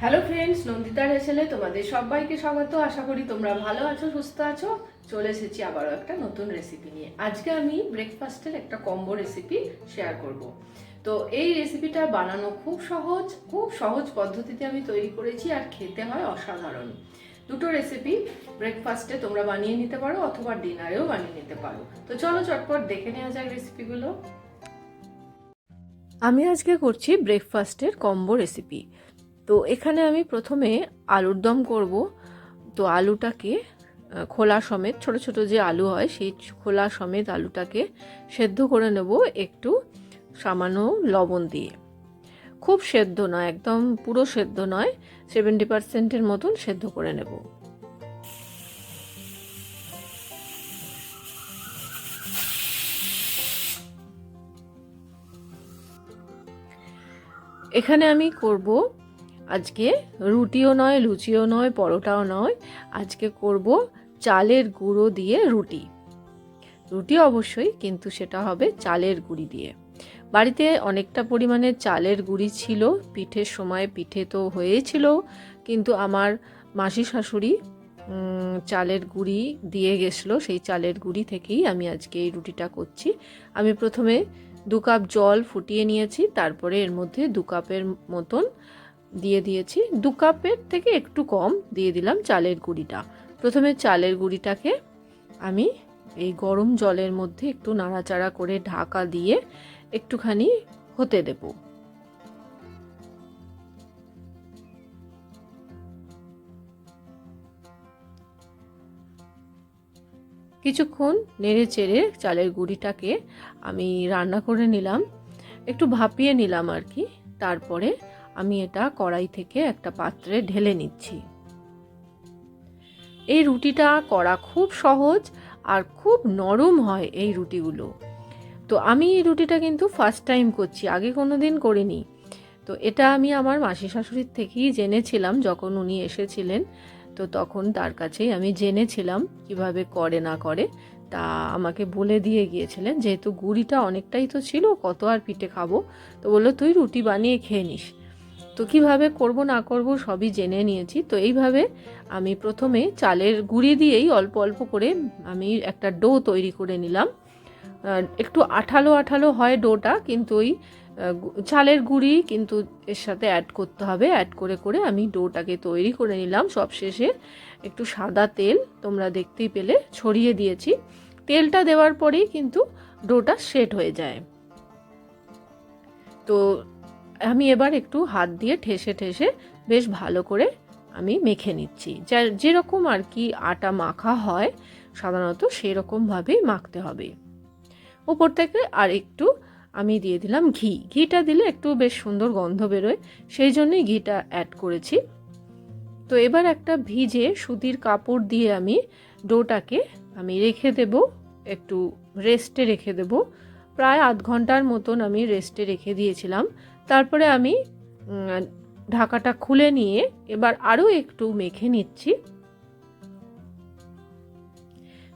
Hello friends নন্দিতার হেসেলে তোমাদের সবাইকে স্বাগত। আশা করি তোমরা ভালো আছো, সুস্থ আছো। চলে এসেছি আবারও একটা নতুন রেসিপি নিয়ে। আজকে আমি ব্রেকফাস্টের একটা কম্বো রেসিপি শেয়ার করব। তো এই রেসিপিটা বানানো খুব সহজ খুব সহজ পদ্ধতিতে আমি তৈরি করেছি আর খেতে হয় অসাধারণ। দুটো রেসিপি ব্রেকফাস্টে তোমরা বানিয়ে নিতে পারো অথবা ডিনারেও বানিয়ে নিতে পারো। তো চলো চটপট দেখে নেওয়া যাক রেসিপিগুলো আমি আজকে করছি ব্রেকফাস্টের কম্বো রেসিপি তো এখানে আমি প্রথমে আলুর দম করব। তো আলুটাকে খোলা সমেত, ছোট ছোট যে আলু হয়, সেই খোলা সমেত আলুটাকে সেদ্ধ করে নেব একটু সামান্য লবণ দিয়ে। খুব সেদ্ধ নয় একদম পুরো সেদ্ধ নয় সেভেন্টি পার্সেন্টের মতন সেদ্ধ করে নেব। এখানে আমি করব আজকে রুটিও নয়, লুচিও নয়, পরোটাও নয়। আজকে করব চালের গুঁড়ো দিয়ে রুটি। রুটি অবশ্যই, কিন্তু সেটা হবে চালের গুঁড়ি দিয়ে। বাড়িতে অনেকটা পরিমাণে চালের গুঁড়ি ছিল, পিঠের সময় পিঠে তো হয়েছিল, কিন্তু আমার মাসি শাশুড়ি চালের গুঁড়ি দিয়ে গেছিল, সেই চালের গুঁড়ি থেকেই আমি আজকে এই রুটিটা করছি। আমি প্রথমে দু কাপ জল ফুটিয়ে নিয়েছি, তারপরে এর মধ্যে দু কাপের মতন দিয়ে দিয়েছি। দু কাপের থেকে একটু কম দিয়ে দিলাম চালের গুঁড়িটা। প্রথমে চালের গুঁড়িটাকে আমি এই গরম জলের মধ্যে একটু নাড়াচাড়া করে ঢাকা দিয়ে একটুখানি হতে দেব। কিছুক্ষণ নেড়ে চেড়ে চালের গুঁড়িটাকে আমি রান্না করে নিলাম। একটু ভাপিয়ে নিলাম আর কি। তারপরে আমি এটা কড়াই থেকে একটা পাত্রে ঢেলে নিচ্ছি। এই রুটিটা করা খুব সহজ আর খুব নরম হয় এই রুটিগুলো। তো আমি এই রুটিটা কিন্তু ফার্স্ট টাইম করছি, আগে কোনো দিন করিনি। তো এটা আমি আমার মাসি শাশুড়ির থেকেই জেনেছিলাম যখন উনি এসেছিলেন। তো তখন তার কাছেই আমি জেনেছিলাম কীভাবে করে না করে। তা আমাকে বলে দিয়ে গিয়েছিলেন, যেহেতু গুড়িটা অনেকটাই তো ছিল, কত আর পিঠে খাব? তো বলল, তুই রুটি বানিয়ে খেয়ে নিস। তো কীভাবে করব, না করব সবই জেনে নিয়েছি। তো এইভাবে আমি প্রথমে চালের গুঁড়ি দিয়েই অল্প অল্প করে আমি একটা ডো তৈরি করে নিলাম। একটু আঠালো আঠালো হয় ডোটা, কিন্তু ওই চালের গুঁড়ি কিন্তু এর সাথে অ্যাড করতে হবে। অ্যাড করে করে আমি ডোটাকে তৈরি করে নিলাম। সব শেষে একটু সাদা তেল তোমরা দেখতেই পেলে, ছড়িয়ে দিয়েছি। তেলটা দেওয়ার পরেই কিন্তু ডোটা সেট হয়ে যায়। তো আমি এবার একটু হাত দিয়ে ঠেসে ঠেসে বেশ ভালো করে আমি মেখে নিচ্ছি। যা, যেরকম আর কি আটা মাখা হয়, সাধারণত সেরকমভাবেই মাখতে হবে। উপর থেকে আর একটু আমি দিয়ে দিলাম ঘি। ঘিটা দিলে একটু বেশ সুন্দর গন্ধ বেরোয়, সেই জন্যই ঘিটা অ্যাড করেছি। তো এবার একটা ভিজে সুতির কাপড় দিয়ে আমি ডোটাকে আমি রেখে দেব, একটু রেস্টে রেখে দেব। প্রায় আধ ঘণ্টার মতন আমি রেস্টে রেখে দিয়েছিলাম। তারপরে আমি ঢাকাটা খুলে নিয়ে এবার আরও একটু মেখে নিচ্ছি।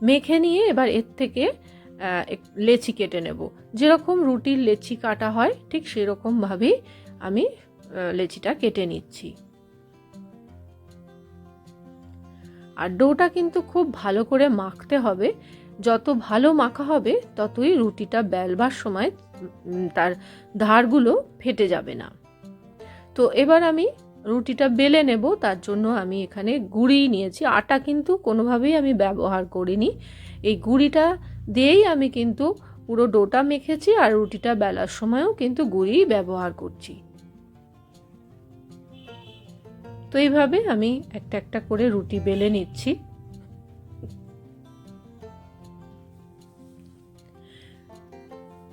মেখে নিয়ে এবার এর থেকে লেচি কেটে নেব। যেরকম রুটির লেচি কাটা হয়, ঠিক সেরকমভাবেই আমি লেচিটা কেটে নিচ্ছি। আর ডোটা কিন্তু খুব ভালো করে মাখতে হবে। যত ভালো মাখা হবে, ততই রুটিটা বেলবার সময় তার ধারগুলো ফেটে যাবে না। তো এবার আমি রুটিটা বেলে নেব, তার জন্য আমি এখানে গুড়ি নিয়েছি। আটা কিন্তু কোনোভাবেই আমি ব্যবহার করিনি। এই গুড়িটা দিয়েই আমি কিন্তু পুরো ডোটা মেখেছি আর রুটিটা বেলার সময়ও কিন্তু গুড়ি ব্যবহার করছি। তো এইভাবে আমি একটা একটা করে রুটি বেলে নিচ্ছি।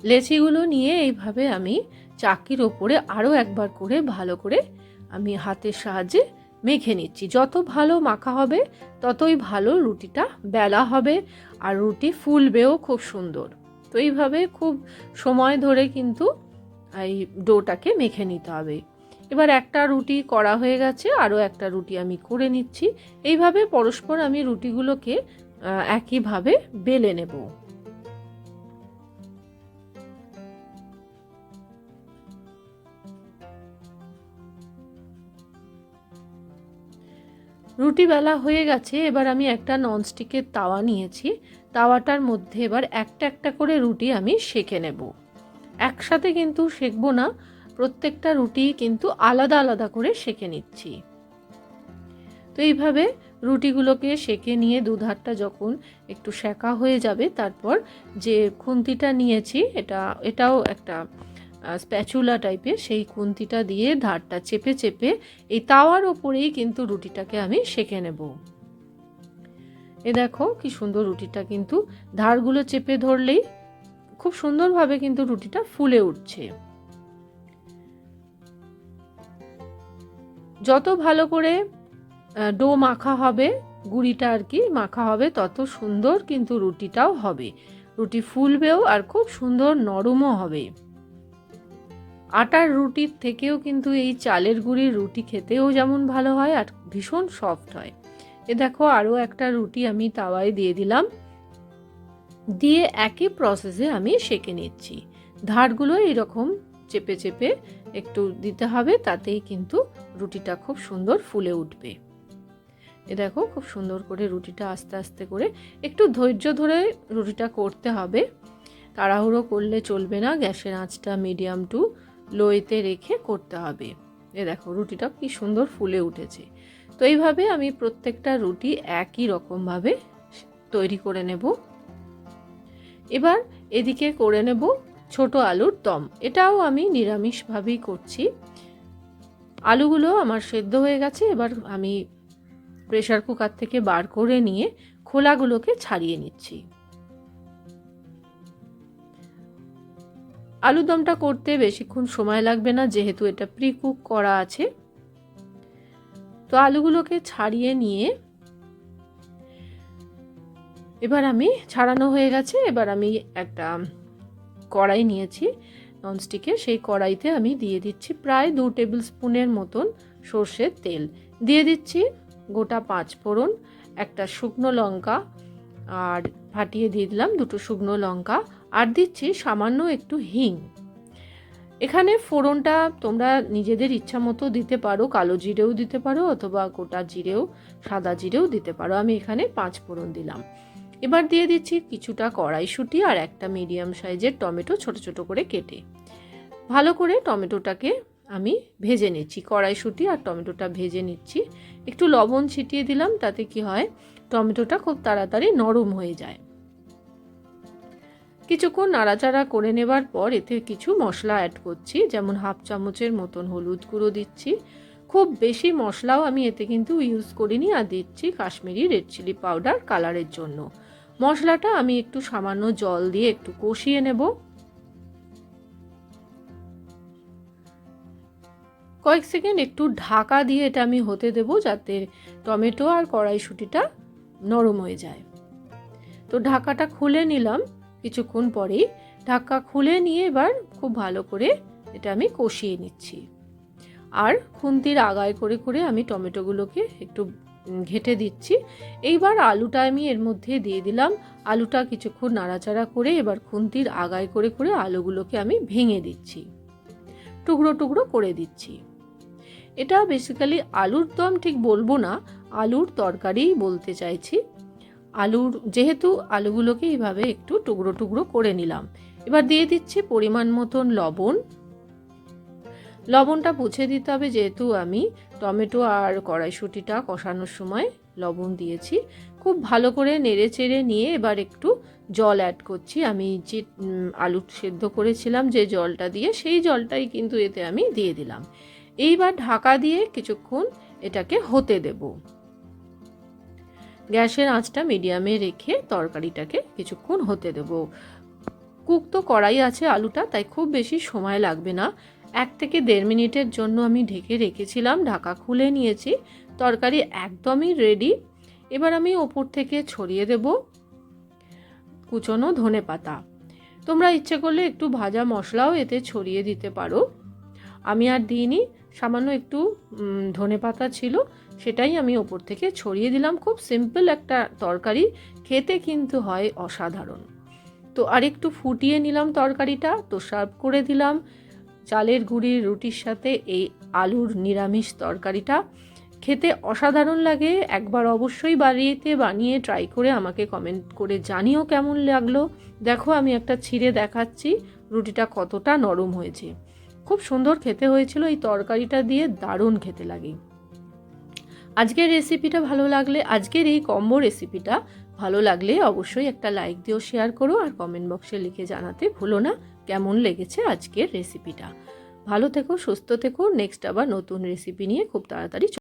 লেচিগুলো নিয়ে এইভাবে আমি চাকির ওপরে আরও একবার করে ভালো করে আমি হাতের সাহায্যে মেখে নিচ্ছি। যত ভালো মাখা হবে, ততই ভালো রুটিটা বেলা হবে আর রুটি ফুলবেও খুব সুন্দর। তো এইভাবে খুব সময় ধরে কিন্তু এই ডোটাকে মেখে নিতে হবে। এবার একটা রুটি করা হয়ে গেছে আরও একটা রুটি আমি করে নিচ্ছি। এইভাবে পরস্পর আমি রুটিগুলোকে একইভাবে বেলে নেব। রুটি বেলা হয়ে গেছে, এবার আমি একটা ননস্টিকের তাওয়া নিয়েছি। তাওয়াটার মধ্যে এবার একটা একটা করে রুটি আমি সেঁকে নেব। একসাথে কিন্তু সেঁকবো না, প্রত্যেকটা রুটি কিন্তু আলাদা আলাদা করে সেঁকে নিচ্ছি। তো এইভাবে রুটিগুলোকে সেঁকে নিয়ে দুধারটা যখন একটু সেঁকা হয়ে যাবে, তারপর যে খুন্তিটা নিয়েছি, এটা, এটাও একটা স্প্যাচুলা টাইপের সেই খুন্তিটা দিয়ে ধারটা চেপে চেপে এই তাওয়ার ওপরেই কিন্তু রুটিটাকে আমি সেঁকে নেব। এ দেখো কি সুন্দর রুটিটা কিন্তু ধারগুলো চেপে ধরলেই খুব সুন্দরভাবে কিন্তু রুটিটা ফুলে উঠছে। যত ভালো করে ডো মাখা হবে, গুড়িটা আর কি মাখা হবে, তত সুন্দর কিন্তু রুটিটাও হবে। রুটি ফুলবেও আর খুব সুন্দর নরমও হবে। আটার রুটির থেকেও কিন্তু এই চালের গুঁড়ির রুটি খেতেও যেমন ভালো হয় আর ভীষণ সফট হয়। এ দেখো আরও একটা রুটি আমি তাওয়ায় দিয়ে দিলাম। দিয়ে একই প্রসেসে আমি সেঁকে নিচ্ছি। ধারগুলো এরকম চেপে চেপে একটু দিতে হবে, তাতেই কিন্তু রুটিটা খুব সুন্দর ফুলে উঠবে। এ দেখো খুব সুন্দর করে রুটিটা আস্তে আস্তে করে একটু ধৈর্য ধরে রুটিটা করতে হবে। তাড়াহুড়ো করলে চলবে না, গ্যাসের আঁচটা মিডিয়াম টু লোয়েতে রেখে করতে হবে। এ দেখো রুটিটা কি সুন্দর ফুলে উঠেছে। তো এইভাবে আমি প্রত্যেকটা রুটি একই রকমভাবে তৈরি করে নেব। এবার এদিকে করে নেব ছোট আলুর দম। এটাও আমি নিরামিষভাবেই করছি। আলুগুলো আমার সেদ্ধ হয়ে গেছে, এবার আমি প্রেশার কুকার থেকে বার করে নিয়ে খোলাগুলোকে ছাড়িয়ে নিচ্ছি। আলুর দমটা করতে বেশিক্ষণ সময় লাগবে না, যেহেতু এটা প্রি কুক করা আছে। তো আলুগুলোকে ছাড়িয়ে নিয়ে এবার আমি ছাড়ানো হয়ে গেছে, এবার আমি একটা কড়াই নিয়েছি ননস্টিকে সেই কড়াইতে আমি দিয়ে দিচ্ছি প্রায় দু টেবিল স্পুনের মতন সর্ষের তেল। দিয়ে দিচ্ছি গোটা পাঁচ ফোড়ন, একটা শুকনো লঙ্কা, আর ফাটিয়ে দিয়ে দিলাম দুটো শুকনো লঙ্কা আর দিচ্ছি সামান্য একটু হিং। এখানে ফোড়নটা তোমরা নিজেদের ইচ্ছা মতো দিতে পারো, কালো জিরেও দিতে পারো অথবা গোটা জিরেও, সাদা জিরেও দিতে পারো। আমি এখানে পাঁচ ফোড়ন দিলাম। এবার দিয়ে দিচ্ছি কিছুটা কড়াইশুঁটি আর একটা মিডিয়াম সাইজের টমেটো ছোট ছোট করে কেটে। ভালো করে টমেটোটাকে আমি ভেজে নিচ্ছি। কড়াইশুঁটি আর টমেটোটা ভেজে নিচ্ছি। একটু লবণ ছিটিয়ে দিলাম, তাতে কি হয়, টমেটোটা খুব তাড়াতাড়ি নরম হয়ে যায়। কিছুক্ষণ নাড়াচাড়া করে নেবার পর এতে কিছু মশলা অ্যাড করছি, যেমন হাফ চামচের মতন হলুদ গুঁড়ো দিচ্ছি। খুব বেশি মশলাও আমি এতে কিন্তু ইউজ করিনি আর দিচ্ছি কাশ্মীরি রেড চিলি পাউডার কালারের জন্য। মশলাটা আমি একটু সামান্য জল দিয়ে একটু কষিয়ে নেব। কয়েক সেকেন্ড একটু ঢাকা দিয়ে এটা আমি হতে দেব যাতে টমেটো আর কড়াইশুটিটা নরম হয়ে যায়। তো ঢাকাটা খুলে নিলাম। কিছুক্ষণ পরেই ঢাকা খুলে নিয়ে এবার খুব ভালো করে এটা আমি কষিয়ে নিচ্ছি। আর খুন্তির আগায় করে করে আমি টমেটোগুলোকে একটু ঘেটে দিচ্ছি। এইবার আলুটা আমি এর মধ্যে দিয়ে দিলাম। আলুটা কিছুক্ষণ নাড়াচাড়া করে এবার খুন্তির আগায় করে করে আলুগুলোকে আমি ভেঙে দিচ্ছি। টুকরো টুকরো করে দিচ্ছি। এটা বেসিক্যালি আলুর দম ঠিক বলব না, আলুর তরকারিই বলতে চাইছি। আলুর, যেহেতু আলুগুলোকে এইভাবে একটু টুকরো টুকরো করে নিলাম। এবার দিয়ে দিচ্ছি পরিমাণ মতন লবণ। লবণটা বুঝে দিতে হবে যেহেতু আমি টমেটো আর কড়াইশুটিটা কষানোর সময় লবণ দিয়েছি। খুব ভালো করে নেড়ে চেড়ে নিয়ে এবার একটু জল অ্যাড করছি। আমি যে আলু সেদ্ধ করেছিলাম যে জলটা দিয়ে সেই জলটাই কিন্তু এতে আমি দিয়ে দিলাম। এইবার ঢাকা দিয়ে কিছুক্ষণ এটাকে হতে দেব। গ্যাসের আঁচটা মিডিয়ামে রেখে তরকারিটাকে কিছুক্ষণ হতে দেব। কুক তো কড়াই আছে আলুটা, তাই খুব বেশি সময় লাগবে না। এক থেকে দেড় মিনিটের জন্য আমি ঢেকে রেখেছিলাম, ঢাকা খুলে নিয়েছি। তরকারি একদমই রেডি এবার আমি ওপর থেকে ছড়িয়ে দেব কুচনো ধনে পাতা। তোমরা ইচ্ছে করলে একটু ভাজা মশলাও এতে ছড়িয়ে দিতে পারো। আমি আর দিইনি, সামান্য একটু ধনে পাতা ছিল। সেটাই আমি ওপর থেকে ছড়িয়ে দিলাম। খুব সিম্পল একটা তরকারি, খেতে কিন্তু হয় অসাধারণ। তো আরেকটু ফুটিয়ে নিলাম তরকারিটা তো সার্ভ করে দিলাম। চালের গুঁড়ির রুটির সাথে এই আলুর নিরামিষ তরকারিটা। খেতে অসাধারণ লাগে, একবার অবশ্যই বাড়িতে বানিয়ে ট্রাই করে আমাকে কমেন্ট করে জানিও কেমন লাগল। দেখো আমি একটা ছিঁড়ে দেখাচ্ছি, রুটিটা কতটা নরম হয়েছে। খুব সুন্দর খেতে হয়েছিল, এই তরকারিটা দিয়ে দারুণ খেতে লাগে। আজকের রেসিপিটা ভালো লাগলে, আজকের এই কম্বো রেসিপিটা ভালো লাগলে অবশ্যই একটা লাইক দিও শেয়ার করো আর কমেন্ট বক্সে লিখে জানাতে ভুলো না কেমন লেগেছে আজকের রেসিপিটা ভালো থেকো, সুস্থ থেকো নেক্সট আবার নতুন রেসিপি নিয়ে খুব তাড়াতাড়ি